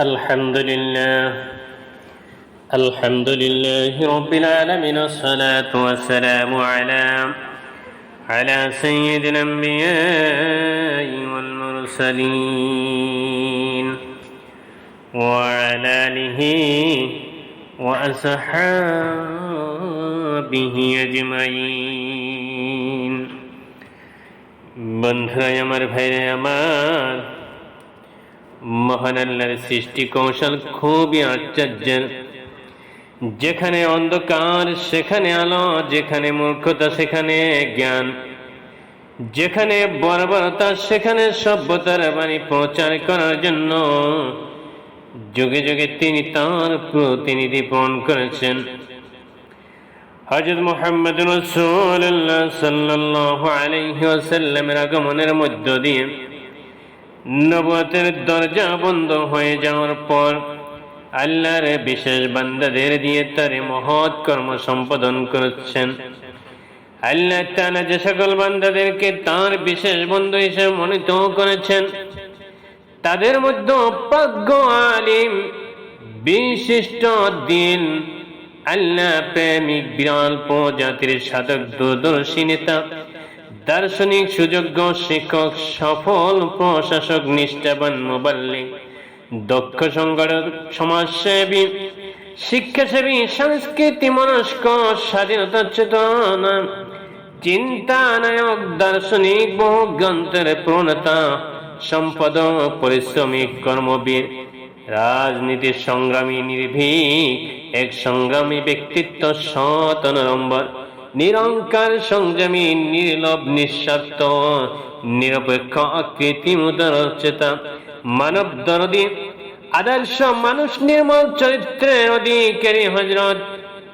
الحمد لله الحمد لله رب العالمين الصلاة والسلام على على سيد الأنبياء والمرسلين وعلى آله وأصحابه أجمعين বন্ধুরাই আমার ভাইরে আমার মহান আল্লাহর সৃষ্টি কৌশল খুবই আশ্চর্যের। যেখানে অন্ধকার, সেখানে আলো, যেখানে মূর্খতা, সেখানে জ্ঞান। যেখানে বর্বরতা, সেখানে সভ্যতার বাণী প্রচার করার জন্য যুগে যুগে তিনি তার প্রতিনিধি পণ করেছেন। হজরত মোহাম্মদ রসুল্লাহ সাল্লাহ আলাইহি ওয়াসাল্লামের আগমনের মধ্য দিয়ে নবতের দরজা বন্ধ হয়ে যাওয়ার পর আল্লাহর বিশেষ বান্দাদের দিয়ে তার মহৎ কর্ম সম্পাদন করছেন। আল্লাহ তাআলা যে সকল বান্দাদেরকে তার বিশেষ বন্ধু হিসেবে মনোনীত করেছেন, তাদের মধ্যে অপ্রাজ্ঞ আলিম বিশিষ্ট দিন আল্লাহ প্রেমিক বিরল প্রজাতির সাধক দূরদর্শী নেতা দার্শনিক সুযোগ্য শিক্ষক, সফল প্রশাসক, নিষ্ঠাবান মোবাল্লিক দক্ষ সংগঠক, সমাজসেবী, শিক্ষাসেবী, সংস্কৃতি মনস্ক, স্বাধীনতা চেতনা, চিন্তানায়ক, দার্শনিক, বহু গ্রন্থের প্রণেতা সম্পাদক পরিশ্রমিক, কর্মবীর রাজনীতির সংগ্রামী, নির্ভীক, এক সংগ্রামী ব্যক্তিত্ব, সৎ অনরম্বর নিরঙ্কার সংযমী, নির্লভ নিঃস্বার্থ নিরপেক্ষ আকৃতি মুদরচেতা মানব দরদি, আদর্শ মানুষ নির্মল চরিত্রের অধিকারী হজরত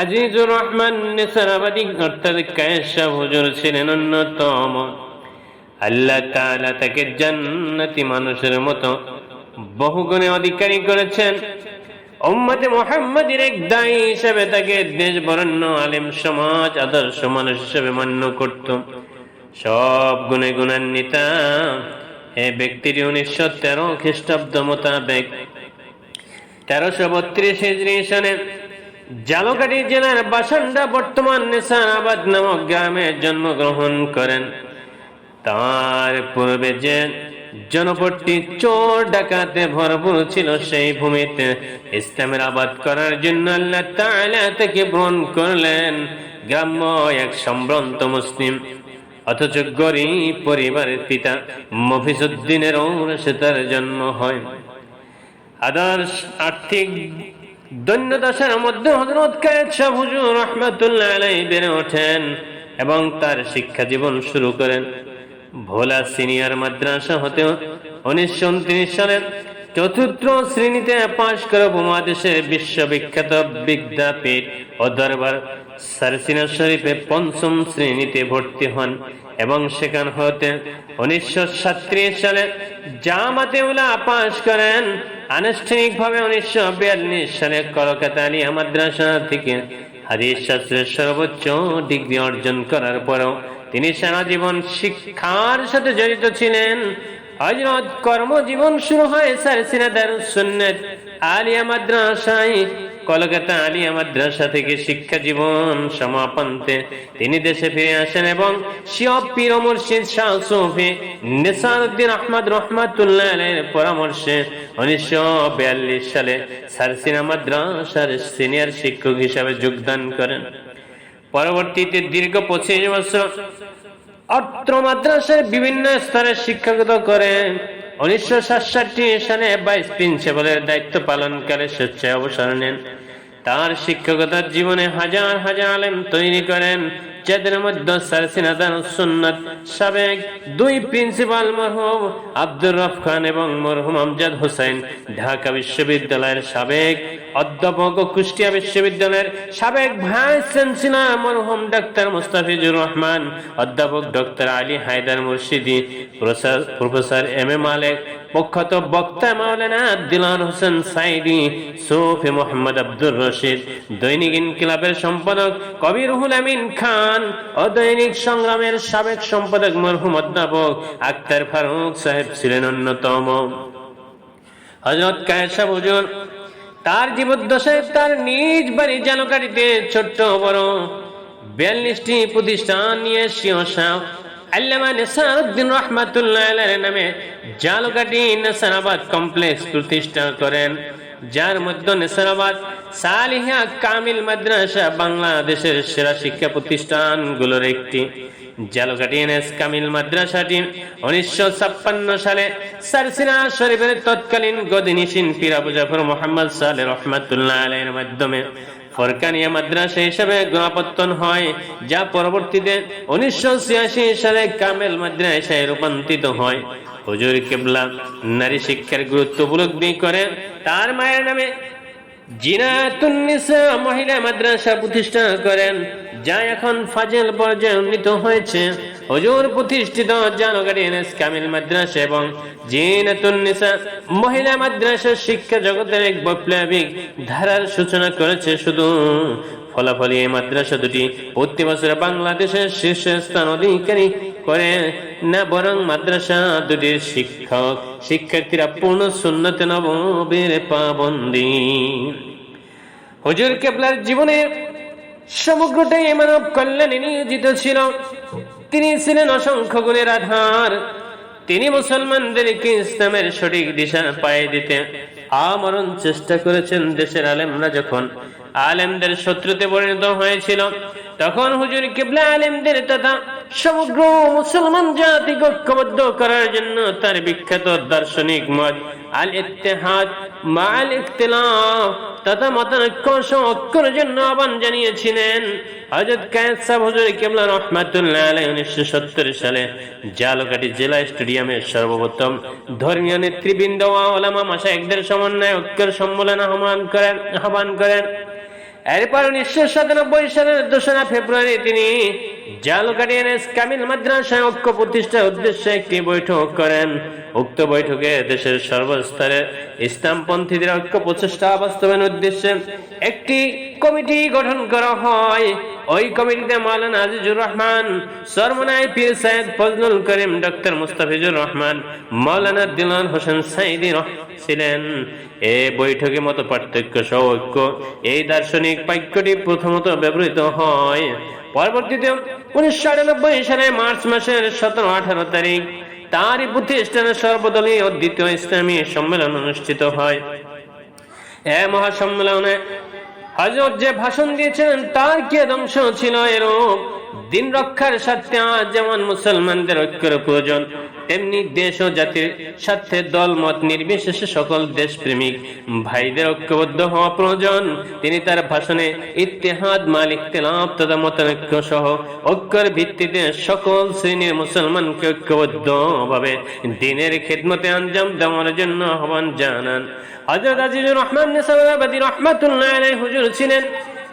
আজিজুর রহমান নেসারাবাদী, অর্থাৎ কায়েশা হুজুর ছিলেন অন্যতম। আল্লাহ তাআলা তাকে জান্নাতি মানুষের মতো বহুগুণে অধিকারী করেছেন। উম্মতে মোহাম্মদের এক দায়ী হিসেবে তাকে দেশ বরণ্য আলেম সমাজ, আদর্শ মানুষ হিসেবে মান্য করত। সব গুণে গুণান্বিত। এ ব্যক্তিটি উনিশশো তেরো খ্রিস্টাব্দ মোতাবেক তেরোশো বত্রিশ সনে জালকাটি জেলার বাসিন্দা বর্তমান নেসারাবাদ নামক গ্রামে জন্মগ্রহণ করেন। তার পূর্বে যে জনপদটি চোর ডাকাতে ভরপুর ছিল সেই ভূমিতে। ইসলামের আবাদ করার জন্য আল্লাহ তাআলা থেকে গ্রহণ করলেন। গ্রাম্য এক সম্ভ্রান্ত মুসলিম, অথচ গরিব পরিবারের পিতা মফিজুদ্দিনের ঔরসে তার জন্ম হয়। আদর্শ আর্থিক দৈন্যদশার মধ্যে হজরত কায়েদ শাহ হুজুর বেড়ে ওঠেন এবং তার শিক্ষা জীবন শুরু করেন। ভোলা সিনিয়র মাদ্রাসা হতে উনিশশো উনত্রিশ সালের চতুর্থ শ্রেণীতে পাশ করে উপমহাদেশের বিশ্ববিখ্যাত বিদ্যাপীঠ ও দরবার সারসিনা শরীফে পঞ্চম শ্রেণীতে ভর্তি হন এবং সেখান হতে উনিশশো সালে জামাতে উলা পাশ করেন। আনুষ্ঠানিকভাবে উনিশশো বিয়াল্লিশ সালে কলকাতা আলিয়া মাদ্রাসা থেকে হাদিস শাস্ত্রের সর্বোচ্চ ডিগ্রি অর্জন করার পরও তিনি সারা জীবন শিক্ষার সাথে জড়িত ছিলেন। হজরত কর্মজীবন শুরু হয় সারসিনা দারুস সুন্নাত আলিয়া মাদ্রাসায়। কলকাতা আলিয়া মাদ্রাসা থেকে শিক্ষা জীবন সমাপন্তে তিনি দেশে ফিরে আসেন এবং পরামর্শে উনিশশো বিয়াল্লিশ সালে সারসিনা মাদ্রাসার সিনিয়র শিক্ষক হিসাবে যোগদান করেন। পরবর্তীতে দীর্ঘ পঁচিশ বছর অত্র মাদ্রাসায় বিভিন্ন স্তরে শিক্ষাগত করে উনিশশো সাতষট্টি সালে ভাইস প্রিন্সিপালের দায়িত্ব পালনকালে স্বেচ্ছায় অবসর নেন। তার শিক্ষকতার জীবনে হাজার হাজার আলেম তৈরি করেন। যাদের মধ্যে সারসিনাদান সুন্নাত সাবেক দুই প্রিন্সিপাল মরহুম আব্দুর রফ খান এবং মরহুম আমজাদ হোসেন ঢাকা বিশ্ববিদ্যালয়ের সাবেক অধ্যাপক ও কুষ্টিয়া বিশ্ববিদ্যালয়ের সাবেক ভাইস চ্যান্সেলর মরহুম ডাক্তার মুস্তাফিজুর রহমান, অধ্যাপক doctor Ali Haider Murshidi professor M A Malek প্রখ্যাত বক্তা মাওলানা দিলান হোসেন সাইদি, সৌফি মোহাম্মদ আব্দুর রশিদ, দৈনিক ইনকিলাবের সম্পাদক কবির রুহুল আমিন খান ও দৈনিক সংগ্রামের সাবেক সম্পাদক মরহুম অধ্যাপক আক্তার ফারুক সাহেব ছিলেন অন্যতম। হজরত কায়সা হুজুর, তার জীবদ্দশায় তার নিজ বাড়ি জালকাটিতে ছোট্ট বড় বিয়াল্লিশটি প্রতিষ্ঠান নিয়ে শিওসাহ আল্লামা নেসারউদ্দিন রহমাতুল্লাহ আলাইহির নামে জালকাটি নেসারাবাদ কমপ্লেক্স প্রতিষ্ঠা করেন, যার মধ্যে নেসারাবাদ সালিহা কামিল মাদ্রাসা বাংলাদেশের সেরা শিক্ষা প্রতিষ্ঠানগুলোর একটি। জালকাটি এনএস কামিল মাদ্রাসাটি উনিশশো ছাপ্পান্ন সালে সারসিনা শরীফের তৎকালীন গদিনিসিন পীর আবু জাফর মোহাম্মদ সালে রহমাতুল্লাহ আলাইহির মাধ্যমে ফরকানিয়া মাদ্রাসা হিসেবে গণপত্তন হয়, যা পরবর্তীতে উনিশশো সালে কামেল মাদ্রাসায় রূপান্তরিত হয়। হুজুর কেবলা নারী শিক্ষার গুরুত্ব উপলব্ধি করে, তার মায়ের নামে জিনাতুন্নিসা মহিলা মাদ্রাসা প্রতিষ্ঠা করেন। যা এখন ফাজেল পর্যায়ে উন্নীত হয়েছে। হুজুর প্রতিষ্ঠিত এনএস কামিল মাদ্রাসা এবং জিনাতুন্নিসা মহিলা মাদ্রাসা শিক্ষা জগতের এক বৈপ্লবিক ধারার সূচনা করেছে শুধু। ফলাফলে এই মাদ্রাসা দুটি প্রতি বছরে বাংলাদেশের শীর্ষ স্থান অধিকারী করে না বরং মাদ্রাসা দুটির শিক্ষক, শিক্ষার্থীরা পূর্ণ সুন্নত নবীর পাবন্দি। হুজুর কেবলার জীবনে সমগ্রটাই মানব কল্যাণে নিয়োজিত ছিল। তিনি ছিলেন অসংখ্য গুণের আধার। তিনি মুসলমানদেরকে ইসলামের সঠিক দিশা পায়ে দিতে আমরণ চেষ্টা করেছেন দেশের আলেমরা যখন। আলেমদের শত্রুতে পরিণত হয়েছিল। তখন হুজুর কিবলা আলেমদের তথা সমগ্র মুসলমান জাতি ঐক্যবদ্ধ করার জন্য তার বিখ্যাত দার্শনিক মত আল ইত্তেহাদ মাল ইখতিলাফ তথা মতানৈক্য ঐক্যর আহ্বান জানিয়েছিলেন। হযরত কায়েদ সাহেব, হুজুর কিবলা রহমাতুল্লাহ আলাইহি 1970 সালে জালকাটি জেলা স্টেডিয়ামে সর্বপ্রথম ধর্মীয় নেতৃবৃন্দ ওলামা মাশায়েখদের সমন্বয়ে ঐক্যের সম্মেলন আহ্বান করেন আহ্বান করেন। এরপর উনিশশো সাতানব্বই সালের দোসরা ফেব্রুয়ারি তিনি মাদ্রাসায় ঐক্য প্রতিষ্ঠার উদ্দেশ্যে একটি বৈঠক করেন। উক্ত বৈঠকে দেশের ইসলামপন্থীদের ঐক্য প্রচেষ্টা উদ্দেশ্যে একটি কমিটি গঠন করা হয়। ওই কমিটিতে আজিজুর রহমান সরমনাই পীর সাইদ ফজলুল করিম, ডক্টর মুস্তাফিজুর রহমান, মাওলানা দিলান হোসেন ছিলেন। এ বৈঠকে মত পার্থক্য সহ ঐক্য, এই দার্শনিক বাক্যটি প্রথমত ব্যবহৃত হয়। পরবর্তীতে উনিশশো আটানব্বই সালে মার্চ মাসের সতেরো, আঠারো তারিখ তারই প্রতিষ্ঠানের সর্বদলীয় দ্বিতীয় ইসলামী সম্মেলন অনুষ্ঠিত হয়। এ মহাসম্মেলনে হজরত যে ভাষণ দিয়েছিলেন, তার কি ধ্বংস ছিল এরূপ? দিন রক্ষার স্বার্থে আজ যেমন মুসলমানদের ঐক্যের প্রয়োজন, তেমনি দেশ ও জাতির স্বার্থে দল, মত নির্বিশেষে সকল দেশপ্রেমিক ভাইদের ঐক্যবদ্ধ হওয়া প্রয়োজন। তিনি তার ভাষণে ইতিহাদ মালিক তেলাপ তথা মতানৈক্য সহ ঐক্যের ভিত্তিতে সকল শ্রেণির মুসলমানকে ঐক্যবদ্ধ ভাবে দিনের খেদমতে আঞ্জাম দেওয়ার জন্য আহ্বান জানান। হজরত আজিজুর রহমান রহমাতুল্লাহ হুজুর ছিলেন।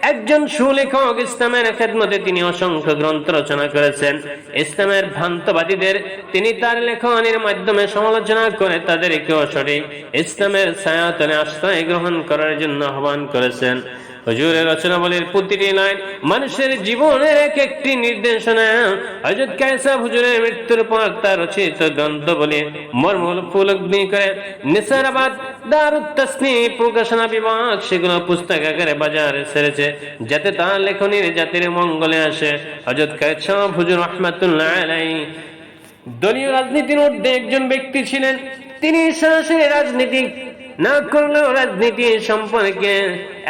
একজন সুলেখক ইসলামের খেদমতে তিনি অসংখ্য গ্রন্থ রচনা করেছেন। ইসলামের ভ্রান্তবাদীদের তিনি তার লেখনের মাধ্যমে সমালোচনা করে তাদের তাদেরকে সঠিক ইসলামের ছায়াতনে আশ্রয় গ্রহণ করার জন্য আহ্বান করেছেন। হুজুরের রচনাবলীর প্রতিটি লাইন, মানুষের জীবনের এক একটি নির্দেশনা। হজরত কায়সা হুজুরের মৃত্যুর পর তার রচিত গ্রন্থ বলে মর্মূল ফুলগ্নি করে, নিসারাবাদ তসনি প্রকাশনা বিভাগ সেগুলো পুস্তক আকারে বাজারে ছেড়েছে যাতে তার জাতির মঙ্গলে আসে। হুজুর দলীয় রাজনীতির মধ্যে একজন ব্যক্তি ছিলেন। তিনি সরাসরি রাজনীতি না করলেও রাজনীতি সম্পর্কে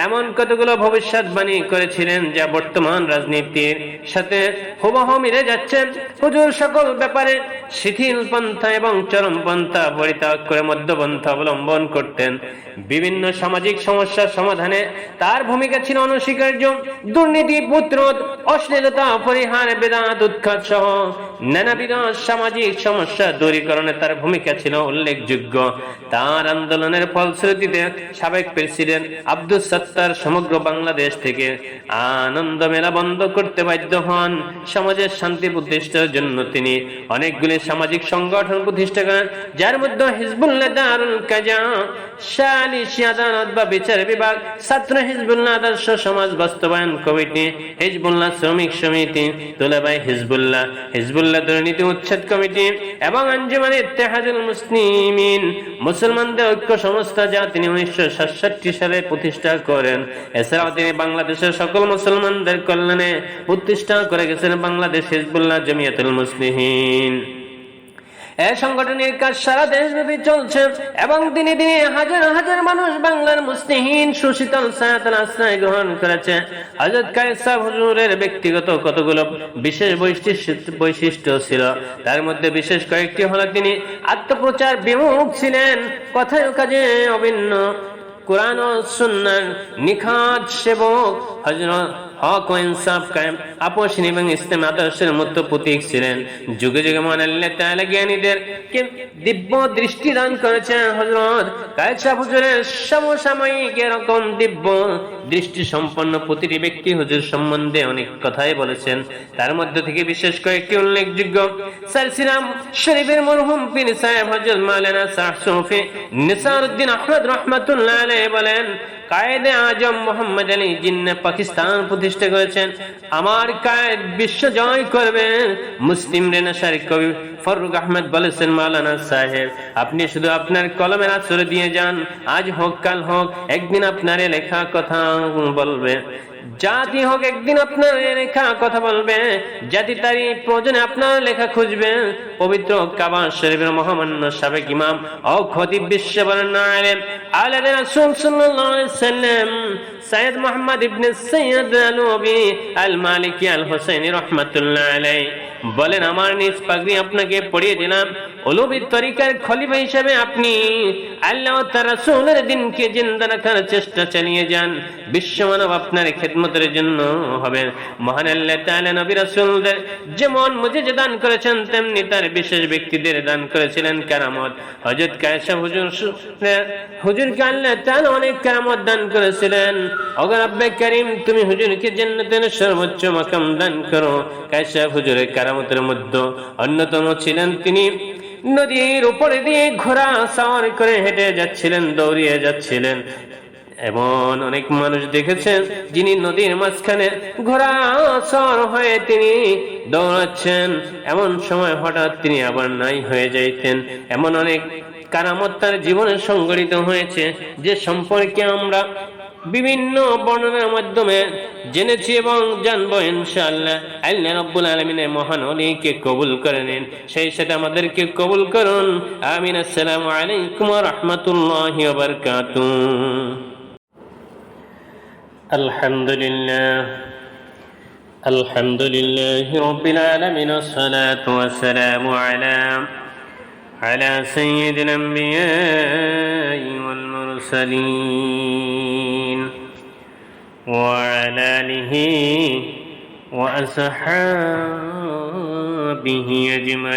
এমন কতগুলো ভবিষ্যৎবাণী করেছিলেন যা বর্তমান রাজনীতির সাথে হুবহু মিলে যাচ্ছেন হুজুর, সকল ব্যাপারে শিথিল পন্থা এবং চরম পন্থা পরিত্যাগ করে মধ্যপন্থা অবলম্বন করতেন। বিভিন্ন সামাজিক সমস্যার সমাধানে তার ভূমিকা ছিল অনস্বীকার্য। দুর্নীতি, পুত্রদ, অশ্লীলতা পরিহার বেদাত, উৎখাত সহ নানাবিধ সামাজিক সমস্যা দূরীকরণে তার ভূমিকা ছিল উল্লেখযোগ্য। তার আন্দোলনের ফলশ্রুতিতে সাবেক প্রেসিডেন্ট আব্দুল সত্তার সমগ্র বাংলাদেশ থেকে আনন্দ মেলা বন্ধ করতে বাধ্য হন। সমাজের শান্তি প্রতিষ্ঠার জন্য তিনি অনেকগুলি সামাজিক সংগঠন প্রতিষ্ঠা করেন, যার মধ্যে হিজবুল্লাহ দারুল কাজা সালিশি আদালত বা বিচার বিভাগ, ছাত্র হিজবুল্লাহ আদর্শ সমাজ বাস্তবায়ন কমিটি, হিজবুল্লাহ শ্রমিক সমিতি, তোলাবাই হিজবুল্লাহ হিজবুল্লাহ দুর্নীতি উচ্ছেদ কমিটি এবং আঞ্জুমান ইত্তেহাদুল মুসলিম মুসলিমিন, মুসলমানদের ঐক্য সংস্থা যা তিনি উনিশশো সাতষট্টি সালে প্রতিষ্ঠা করেন। এছাড়াও তিনি বাংলাদেশের সকল মুসলমানদের কল্যাণে প্রতিষ্ঠা করে গেছেন বাংলাদেশ হিজবুল্লাহ জমিয়াতুল মুসলিমিন এই সংগঠনের কাজ সারা দেশব্যাপী চলছে এবং দিনে দিনে হাজার হাজার মানুষ বাংলার মুসলিহীন সুশীতল সায়াতন আশ্রয় গ্রহণ করেছে। হজরত কায়সা হুজুরের ব্যক্তিগত কতগুলো বিশেষ বৈশিষ্ট্য ছিল। তার মধ্যে বিশেষ কয়েকটি হলো তিনি আত্মপ্রচার বিমুখ ছিলেন, কথায় কাজে অভিন্ন। কোরআন ও সুন্নার নিখাত সেবক হজরত হক ও ইনসাফ কায়েম, আপোষহীন এবং ইসলাম আদর্শের মতো প্রতীক ছিলেন। যুগে যুগে মহান আল্লাহ তাআলা জ্ঞানীদের দিব্য দৃষ্টি দান করেছেন হযরত কায়সা হুজুরের সমসাময়িক এরকম দিব্য দৃষ্টি সম্পন্ন প্রতিটি ব্যক্তি হুজুর সম্বন্ধে অনেক কথাই বলেছেন। তার মধ্যে থেকে বিশেষ কয়েকটি উল্লেখযোগ্য। সালসিলাম শরীফের মরহুম পীর সাহেব হযরত মাওলানা সাহ সুফি নিসারউদ্দিন আহমদ রাহমাতুল্লাহ বলেন, কায়েদে আজম মোহাম্মদ আলী জিন্নে পাকিস্তান প্রতিষ্ঠা করেছেন। আমার কায়েদ বিশ্ব জয় করবে। মুসলিম রেনাসার কবি ফরুক আহমেদ বলেছেন, মাওলানা সাহেব, আপনি শুধু আপনার কলমের আসরে দিয়ে যান। আজ হোক, কাল হোক, একদিন আপনার লেখা কথা বলবে। জাতি হোক একদিন আপনার লেখা কথা বলবে জাতি তারই প্রয়োজনে আপনার লেখা খুঁজবে। পবিত্র কাবা শরীফের মহামান্য সাবেক ইমাম ও আলাইহি সাল্লাম সৈয়দ মোহাম্মদ ইবনে সৈয়দ আল মালিকি আল হোসেন রহমাতুল্লাহ আলাই বলেন, আমার নিজ পাগড়ি আপনাকে পড়িয়ে দিলাম। অলবির তরিকার খলিফা হিসেবে আপনি আল্লাহ তার রাসূলের দিনকে জিন্দা রাখার চেষ্টা চালিয়ে যান। বিশ্বমানব আপনার খেদমতের জন্য হবেন। মহান আল্লাহ তাআলা নবী রাসূলদের যেমন মুজিজে দান করেছেন, তেমনি তার বিশেষ ব্যক্তিদের দান করেছিলেন কারামত। হযরত কায়সা হুজুর হুজুরকে আল্লাহ তাআলা অনেক কারামত দান করেছিলেন। অগর আব্বে করিম, তুমি হুজুরকে জান্নাতের সর্বোচ্চ মাকাম দান করো। কায়সা হুজুরের কারামতের মধ্যে অন্যতম ছিলেন তিনি। নদীর উপরে দিয়ে ঘোড়া সাওয়ার করে হেঁটে যাচ্ছিলেন, দৌড়িয়ে যাচ্ছিলেন। এমন অনেক মানুষ দেখেছেন যিনি নদীর মাঝখানে ঘোড়া সর হয়ে তিনি দৌড়াচ্ছেন। এমন সময় হঠাৎ তিনি আবার নাই হয়ে যাইতেন। এমন অনেক কারামত তার জীবনে সংগঠিত হয়েছে, যে সম্পর্কে আমরা বিভিন্ন বর্ণনার মাধ্যমে জেনেছি এবং জানবো ইনশাআল্লাহ আল্লাহ রব্বুল আলমিনের মহান অলিকে কবুল করে নিন সেই সাথে আমাদেরকে কবুল করুন আমিন আসসালামু আলাইকুম রহমতুল্লাহ বারকাতু الحمد لله الحمد لله رب العالمين الصلاة والسلام على على سيد الأنبياء والمرسلين وعلى آله وأصحابه أجمعين